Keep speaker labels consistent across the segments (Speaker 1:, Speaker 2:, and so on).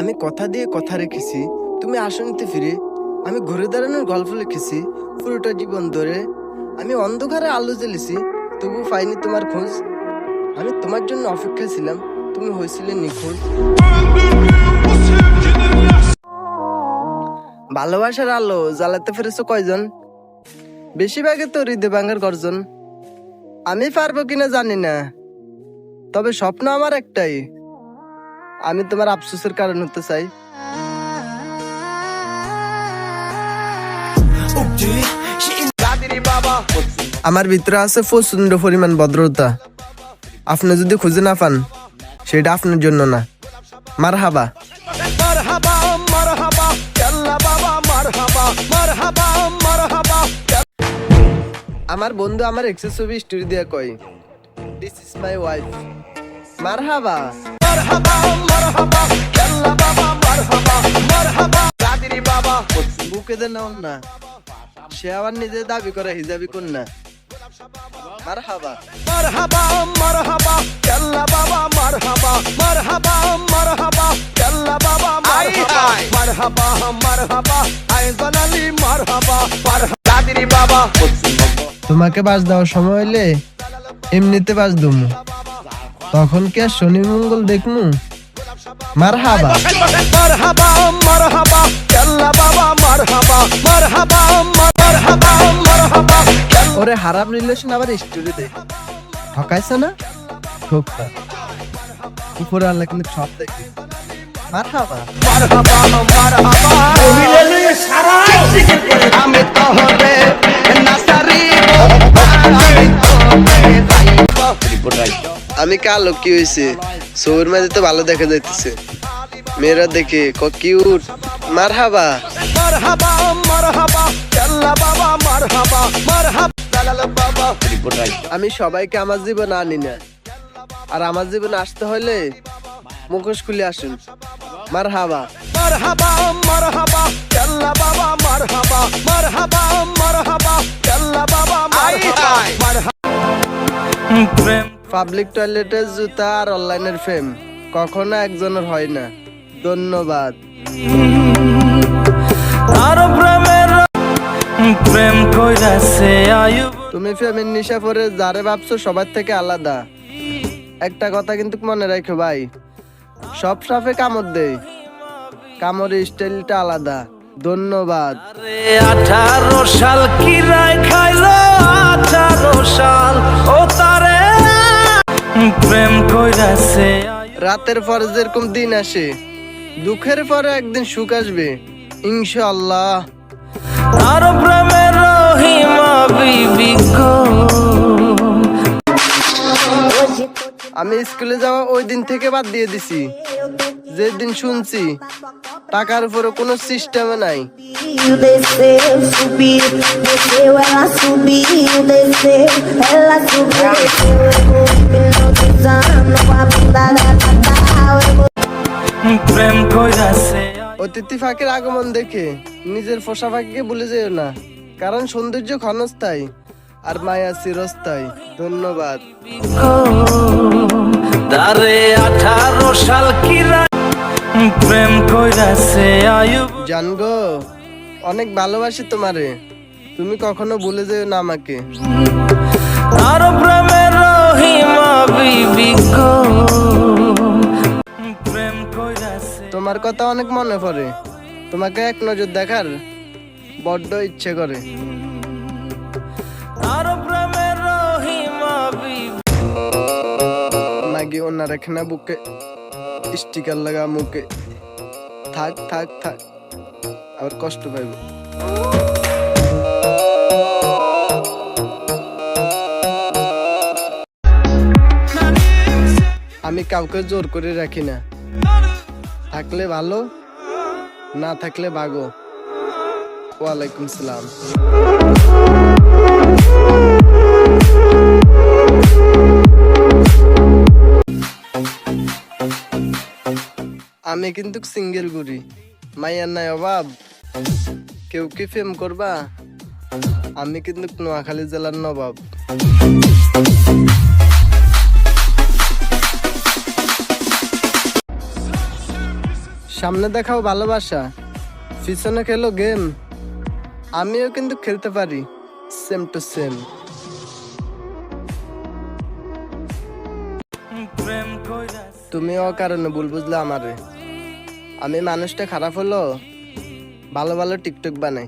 Speaker 1: আমি কথা দিয়ে কথা রেখেছি, তুমি আসনিতে ফিরে। আমি ঘুরে দাঁড়ানোর গল্প লিখেছি, পুরোটা জীবন ধরে। আমি অন্ধকারে আলো জ্বেলেছি, তবু পাইনি তোমার খোঁজ। আমি তোমার জন্য অপেক্ষা ছিলাম, তুমি হয়েছিলে নিখোঁজ। ভালোবাসার আলো জ্বালাতে ফেরেছো কয়জন? বেশিরভাগে তো হৃদয় ভাঙার গর্জন। আমি পারব কিনা জানি না, তবে স্বপ্ন আমার একটাই আমি তোমার আফসোসের কারণ হতে চাই। আমার ভিতরে আছে প্রচণ্ড পরিমাণ ভদ্রতা। আপনি যদি খুঁজে না পান সেটা আপনার জন্য না। মার হাবা আমার বন্ধু আমার এক্সেস ছবি স্টোরি দিয়ে কয় দিস ইজ মাই ওয়াইফ মার হাবা সে আবার নিজে দাবি করে হিজাবি
Speaker 2: কেল্লা বাবা বাবা
Speaker 1: তোমাকে বাজ দেওয়ার সময় এলে এমনিতে বাজ দুমু। তখন কি আর শনি মঙ্গল দেখমু? মারহাবা।
Speaker 2: মারহাবা মারহাবা কেল্লা বাবা মারহাবা মারহাবা মারহাবা মারহাবা
Speaker 1: ওরে হারাম রিলেশন আবার স্টোরি দে ঠকাইছে না? ঠকতা। উপরে আনলে কিন্তু সব দেখি মারহাবা।
Speaker 2: মারহাবা সারা আমি তো হবে নাসারি
Speaker 1: আমি তো। হবে ভাই আমি কালো কি হয়েছে সৌর মাঝে তো ভালো দেখা যাইতেছে। মেয়েরা দেখে ক কিউট
Speaker 2: মারহাবা।
Speaker 1: আমি সবাইকে আমার জীবন আনি না। আর আমার জীবন আসতে হলে মুখোশ খুলে আসুন। মার হাবা
Speaker 2: বাবা বাবা প্রেম
Speaker 1: পাবলিক টয়লেটের জুতা আর অনলাইনের ফেম কখনো একজনের হয় না। ধন্যবাদ। তুমি ফেমের নিশা পরে যারে ভাবছ সবার থেকে আলাদা। একটা কথা কিন্তু মনে রাখো ভাই সব সাফে কামড় দেয়। কামড়ের স্টাইলটা আলাদা। ধন্যবাদ।
Speaker 3: আঠারো সাল কি রায় খাইলো? আঠারো সাল ও প্রেম কইরাছে।
Speaker 1: রাতের পরে যেরকম দিন আসে দুঃখের পরে একদিন সুখ আসবে ইনশাল্লাহ
Speaker 3: আর প্রেমের রহিমা বিবি গো।
Speaker 1: আমি স্কুলে যাওয়া ওই দিন থেকে বাদ দিয়ে দিছি। যেদিন শুনছি টাকার উপরে কোনো সিস্টেমে নাই।
Speaker 4: Subiu, desceu, subiu, desceu, ela subiu, desceu, ela subiu, desceu,
Speaker 3: প্রেম কইরাছে।
Speaker 1: অতিথি ফাঁকের আগমন দেখে নিজের পোষা ফাঁকিকে ভুলে যেও না। কারণ সৌন্দর্য ক্ষণস্থায়ী আর মায়া চিরস্থায়ী। ধন্যবাদ।
Speaker 3: আঠারো সাল প্রেম কইরাছে আয়ু।
Speaker 1: জানগো অনেক ভালোবাসি তোমারে। তুমি কখনো ভুলে যেও না আমাকে।
Speaker 3: আর প্রেমের বিবি গো
Speaker 1: তোমার কথা অনেক মনে পড়ে। তোমাকে এক নজর দেখার বড্ড ইচ্ছে করে। নাকি অন্য রেখে না বুকে স্টিকার লাগা মুখে। থাক থাক থাক। আবার কষ্ট পাইব। আমি কাউকে জোর করে রাখি না। থাকলে ভালো, না থাকলে ভাগো। ওয়ালাইকুম সালাম। আমি কিন্তু সিঙ্গেল গুড়ি। মাইয়ার নাই অভাব। কেউ কি ফেম করবা? আমি কিন্তু নোয়াখালী জেলার নবাব। সামনে দেখাও ভালোবাসা, পিছনে খেলো গেম আমিও কিন্তু খেলতে পারি সেম টু সেম তুমি ও কারণে ভুল বুঝলে আমারে। আমি মানুষটা খারাপ হলো, ভালো ভালো টিকটক বানাই।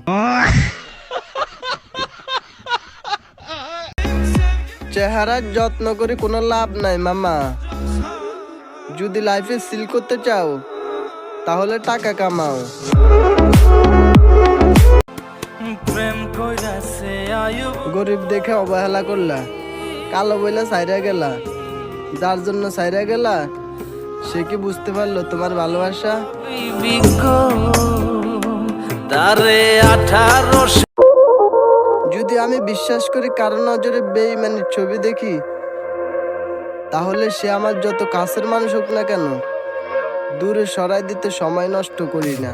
Speaker 1: চেহারার যত্ন করে কোনো লাভ নাই, মামা। যদি লাইফে সিল করতে চাও তাহলে টাকা কামাও। গরিব দেখে অবহেলা করলা কালো বইলা সাইরা গেলা যার জন্য সাইরা গেলা সে কি বুঝতে পারল তোমার ভালোবাসা? যদি আমি বিশ্বাস করি কারও নজরে বেইমানির ছবি দেখি তাহলে সে আমার যত কাছের মানুষ হোক না কেন দূরে সরাই দিতে সময় নষ্ট করি না।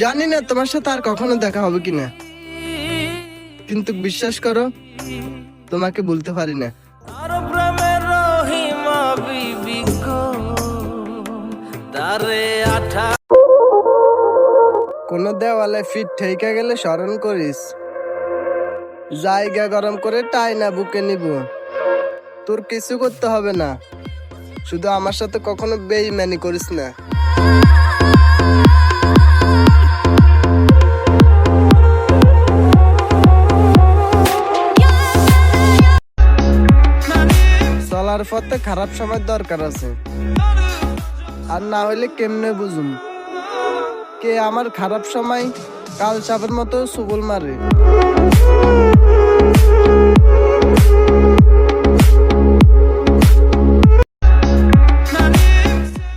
Speaker 1: জানি না তোমার সাথে আর কখনো দেখা হবে কিনা। কিন্তু বিশ্বাস করো তোমাকে বলতে পারি না। কোনো দেওয়ালে ফিট ঠেকে গেলে স্মরণ করিস। জায়গা গরম করে টাই না, বুকে নিব। তোর কিছু করতে হবে না। শুধু আমার সাথে কখনো বেইমানি করিস না। চলার পথে খারাপ সময় দরকার আছে। আর না হইলে কেমনে বুঝুন কে আমার খারাপ সময় কাল চাপের মতো সুবল মারে?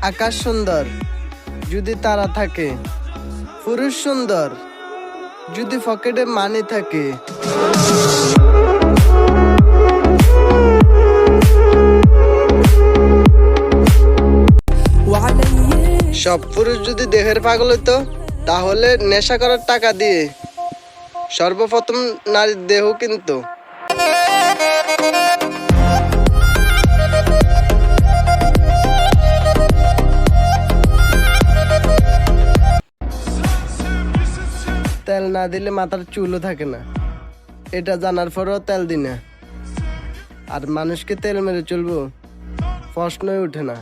Speaker 1: আকাশ সুন্দর, যদি তারা থাকে। পুরুষ সুন্দর, যদি পকেটে মানি থাকে। সব পুরুষ যদি দেহের পাগল হইতো, তাহলে নেশা করার টাকা দিয়ে সর্বপ্রথম নারীর দেহ কিন্তু। তেল না দিলে মাথার চুলও থাকে না। এটা জানার পরেও তেল দি না। আর মানুষকে তেল মেরে চলবো, প্রশ্নই ওঠে না।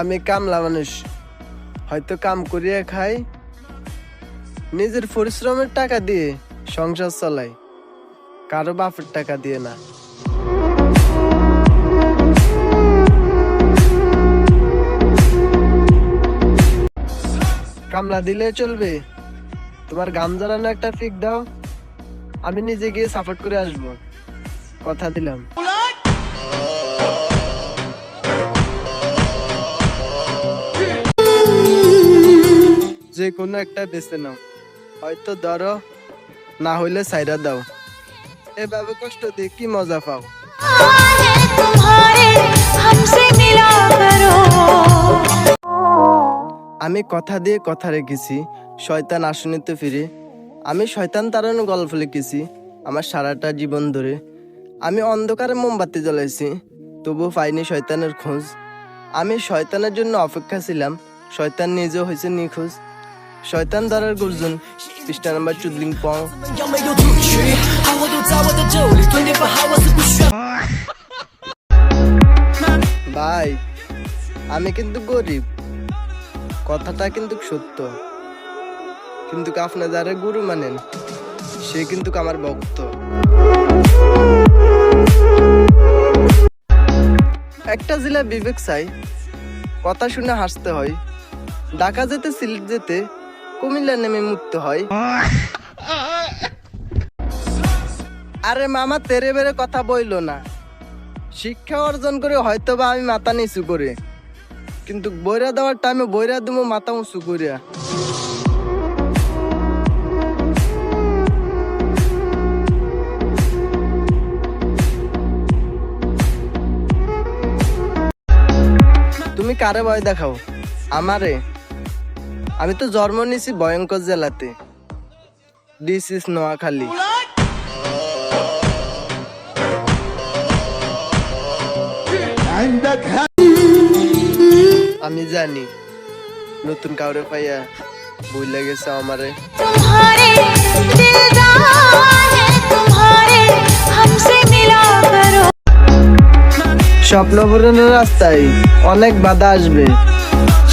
Speaker 1: আমি কামলা মানুষ। হয়তো কাম করিয়ে খাই। নিজের পরিশ্রমের টাকা দিয়ে সংসার চালাই। কারও বাপের টাকা দিয়ে না। কামলা দিলে চলবে। তোমার গাম জ্বালানো একটা ফিক দাও। আমি নিজে গিয়ে সাপোর্ট করে আসব। কথা দিলাম। যে কোনো একটা বেছে নাও। হয়তো ধরো, না হইলে সাইরা দাও। এভাবে কষ্ট দিয়ে কি মজা পাও? আমি কথা দিয়ে কথা রেখেছি, শয়তান আসনিতে ফিরে। আমি শয়তান তাড়ানো গল্প লিখেছি, আমার সারাটা জীবন ধরে। আমি অন্ধকারে মোমবাতি জ্বলাইছি তবু পাইনি শয়তানের খোঁজ। আমি শয়তানের জন্য অপেক্ষা ছিলাম, শয়তান নিজেও হয়েছে নিখোঁজ। শয়তান দারার গুরজুন, পৃষ্ঠা নাম্বার চুদলিং পং ভাই, আমি কিন্তু গরিব। কথাটা কিন্তু সত্য। কিন্তু আপনার যারা গুরু মানেন, সে কিন্তু আমার ভক্ত। একটা জেলা বিবেক চাই, কথা শুনে হাসতে হয়। ঢাকা যেতে, সিলেট যেতে কুমিল্লা নেমে মুক্ত হয়। আরে মামা, তেরে বেড়ে কথা বইলো না। শিক্ষা অর্জন করে হয়তো বা আমি মাথা নিচু করে। কিন্তু বইরা দেওয়ার টাইমে বইরা দেবো মাথা উঁচু করিয়া। তুমি কারে ভয় দেখাও? আমারে? আমি তো জন্ম নিয়েছি ভয়ঙ্কর জেলাতে। This is Noakhali. আমি জানি নতুন কাউরে পাইয়া ভুলে গেছে আমারে। স্বপ্ন পূরণের রাস্তায় অনেক বাধা আসবে।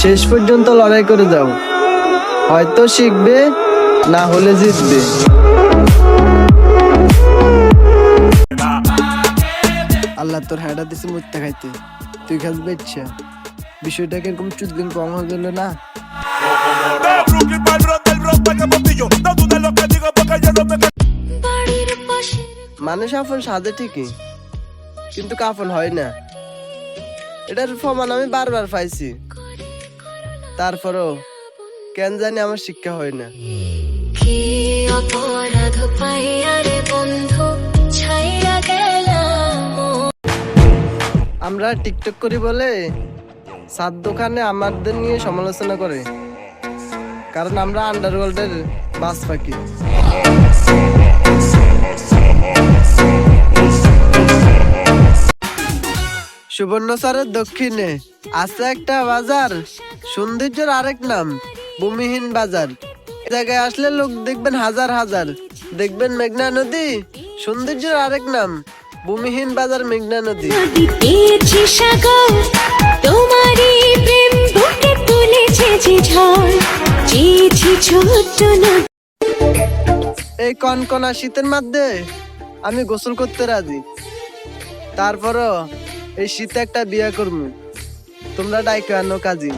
Speaker 1: শেষ পর্যন্ত লড়াই করে যাও। হয়তো শিখবে না হলে জিতবে। আল্লাহ তোর হাঁটা দিছে মুত্তে খাইতে। তুই খাস বেচ্ছা বিষয়টা কীরকম চুদলিং কম হয়ে গেল না? মানুষ আপন সাজে ঠিকই কিন্তু কাফন হয় না। এটার প্রমাণ আমি বারবার পাইছি। তারপরও কেন জানি আমার শিক্ষা হয় না।
Speaker 5: কি অপরাধ পাইয়া রে বন্ধু ছাইয়া গেলাম।
Speaker 1: আমরা টিকটক করি বলে সাত দোকানে আমাদের নিয়ে সমালোচনা করে। কারণ আমরা আন্ডারওয়ার্ল্ডের বাস পাখি। সুবর্ণচরের দক্ষিণে আছে একটা বাজার। সৌন্দর্যের আরেক নাম। ভূমিহীন বাজার। জায়গায় আসলে লোক দেখবেন হাজার হাজার। দেখবেন মেঘনা নদী সৌন্দর্যের আরেক নাম ভূমিহীন বাজার মেঘনা নদী।
Speaker 5: তোমারই প্রেম বুকে তুলেছে যে ঝড়। ছোট্ট
Speaker 1: এই কনকনা শীতের মধ্যে আমি গোসল করতে রাজি। তারপরও এই শীতে একটা বিয়ে করব তোমরা ডাইকে আনো কাজী।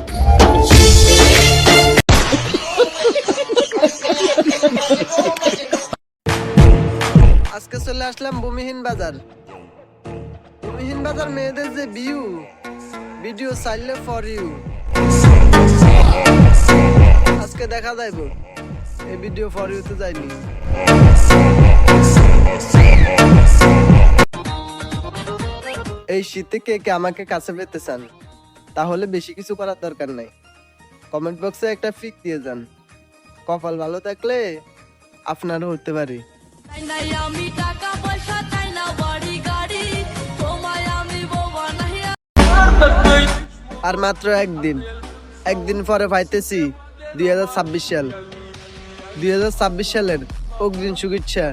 Speaker 1: আজকে চলে আসলাম ভূমিহীন বাজার। ভূমিহীন বাজার মেয়েদের যে বিউ ভিডিও চাইলে ফর ইউ আজকে দেখা যাইব, এই ভিডিও ফর ইউতে যায়নি এই শীতে কে কে আমাকে কাছে পেতে চান, তাহলে বেশি কিছু করার দরকার নাই। কমেন্ট বক্সে একটা ফিক দিয়ে যান। কপাল ভালো থাকলে আপনারও হতে পারে। আর মাত্র একদিন একদিন পরে পাইতেছি দুই হাজার ছাব্বিশ সাল। দুই হাজার ছাব্বিশ সালের অগ্রিম শুভেচ্ছা।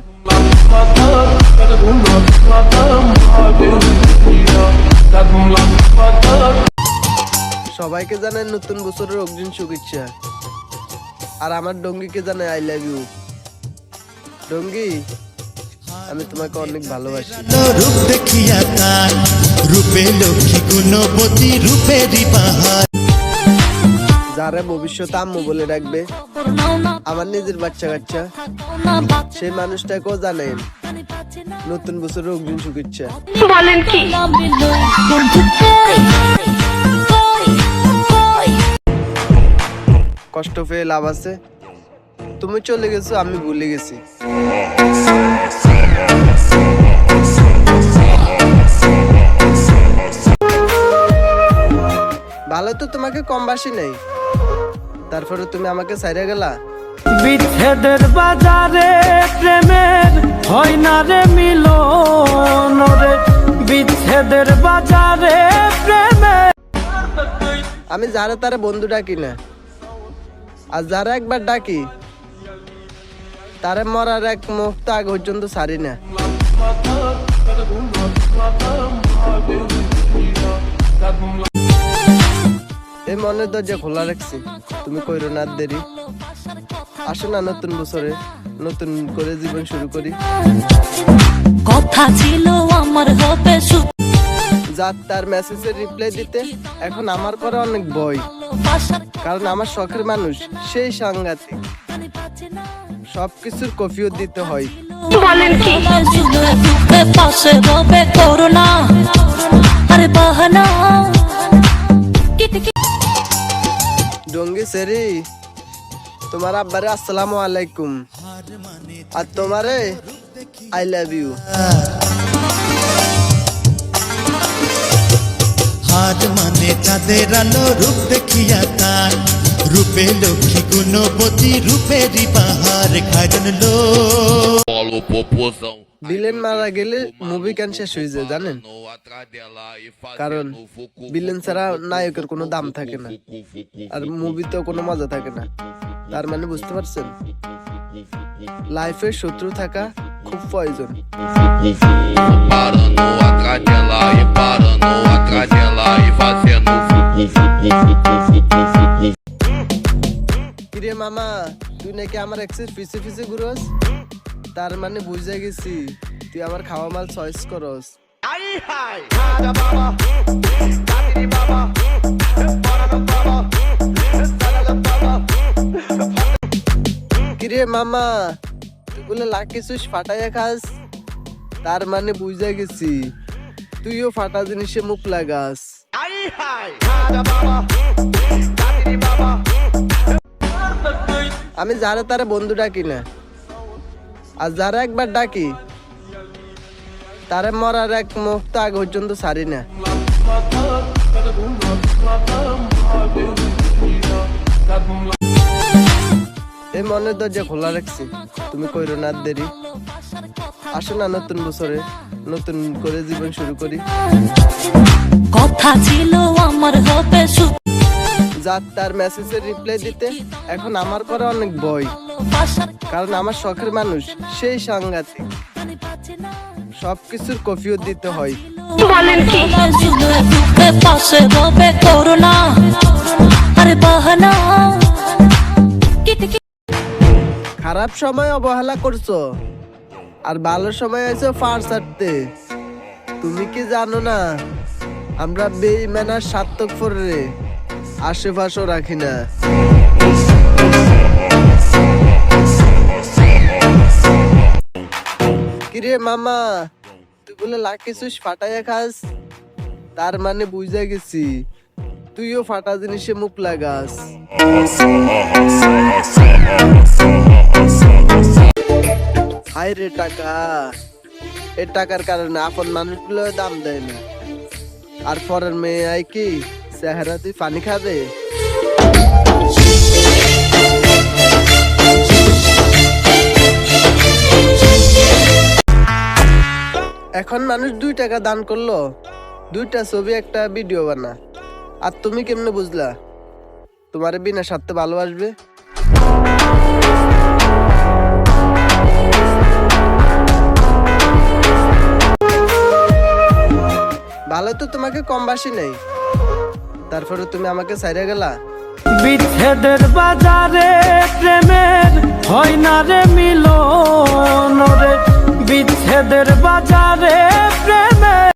Speaker 1: সবাইকে জানাই নতুন বছরের অগ্রিম শুভেচ্ছা। আর আমার ডঙ্গিকে জানে আই লাভ ইউ ডঙ্গি আমি তোমাকে অনেক ভালোবাসি।
Speaker 6: রূপ দেখিয়া তার রূপে লক্ষ্মী রূপেরই পাহাড়।
Speaker 1: যারা ভবিষ্যতে আম্মু বলে রাখবে আমার নিজের বাচ্চা কাচ্চা। সেই মানুষটাকেও জানেন নতুন বছরের অগ্রিম শুভেচ্ছা। কষ্ট পেয়ে লাভ আছে। তুমি চলে গেছো আমি ভুলে গেছি। ভালো তো তোমাকে কম বাসি নেই। তারপরে তুমি আমাকে সাইরা গেলা?
Speaker 3: বিচ্ছেদের বাজারে প্রেমের হয় না রে মিলন রে। বিচ্ছেদের বাজারে প্রেমের
Speaker 1: আমি যারা তারা বন্ধু ডাকি না। আর যারা একবার ডাকি, তারা মরার এক মুহূর্ত আগে পর্যন্ত ছাড়ি না। এই মনের দরজা খোলা রাখছি। তুমি কইরো না দেরি। আসো না নতুন বছরে, নতুন করে জীবন শুরু করি।
Speaker 7: কথা ছিল আমার হবে
Speaker 1: যার তার মেসেজের রিপ্লাই দিতে এখন আমার করে অনেক ভয়। কারণ আমার শখের মানুষ সেই সাংঘাতিক। সবকিছুর কফিও দিতে হয়।
Speaker 7: পাশে রবে করোনা আরে বাহানা
Speaker 1: ডঙ্গি সেরি তোমার আব্বারে আসসালামু আলাইকুম। আর তোমারে আই লাভ ইউ
Speaker 6: হার মানে চাঁদের আলো, রূপ দেখিয়া তার। রূপে লক্ষ্মী গুণবতী, রূপেরই বাহার খাজন লো
Speaker 1: বিলেন মারা গেলে মুভি কেন শেষ হয়ে যায় জানেন? কারণ বিলেন ছাড়া নায়কের কোনো দাম থাকে না। আর মুভিতেও কোনো মজা থাকে না। তার মানে বুঝতে পারছেন? লাইফে শত্রু থাকা খুব প্রয়োজন
Speaker 8: e e.
Speaker 1: কিরে মামা তুই নাকি আমার এক্সের পিছে পিছে ঘুরস তার মানে বুঝে গেছি তুই আমার খাওয়া মাল চয়েস করস কিরে মামা বলে লাকি সুস ফাটাইয়া খাস। তার মানে বুঝে গেছি। তুইও ফাটা জিনিসে মুখ লাগাস। আমি যারা তারা বন্ধু ডাকি না। আর যারা একবার ডাকি, তারা মরার এক মুহূর্ত আগ পর্যন্ত সারি না। এই মনের দরজা খোলা রাখছি। তুমি কইরো না দেরি। আসো না নতুন বছরে নতুন করে জীবন শুরু করি।
Speaker 5: কথা ছিল আমার হবে
Speaker 1: যার তার মেসেজের রিপ্লাই দিতে এখন আমার পরে অনেক ভয়। কারণ আমার শখের মানুষ সেই সাংঘাতিক। সবকিছুর কফিও দিতে হয়।
Speaker 5: পাশে হবে করোনা আরে বাহানা।
Speaker 1: খারাপ সময় অবহেলা করছ। আর ভালো সময় আছো ফার ছাড়তে। তুমি কি জানো না? আমরা বেইমানার সার্থক রে। আশেপাশও রাখি না। কিরে মামা, তুই বলে লাকি সুস ফাটাইয়া খাস? তার মানে বুঝা গেছি। তুইও ফাটা জিনিসে মুখ লাগাস। হাই রে টাকা। এ টাকার কারণে আপন মানুষগুলো দাম দেয় না। আর পরের মেয়ে আই কি, চেহারা তুই পানি খাবে? এখন মানুষ দুই টাকা দান করল। দুইটা ছবি, একটা ভিডিও বানা। আর তুমি কেমনে বুঝলা? তোমার বিনা স্বার্থে ভালোবাসবে? ভালো তো তোমাকে কম বাসি নেই। তারপরে তুমি আমাকে সাইরে গেলা?
Speaker 3: বিচ্ছেদের বাজারে প্রেমের হয় না রে মিলন রে। বিচ্ছেদের বাজারে প্রেমের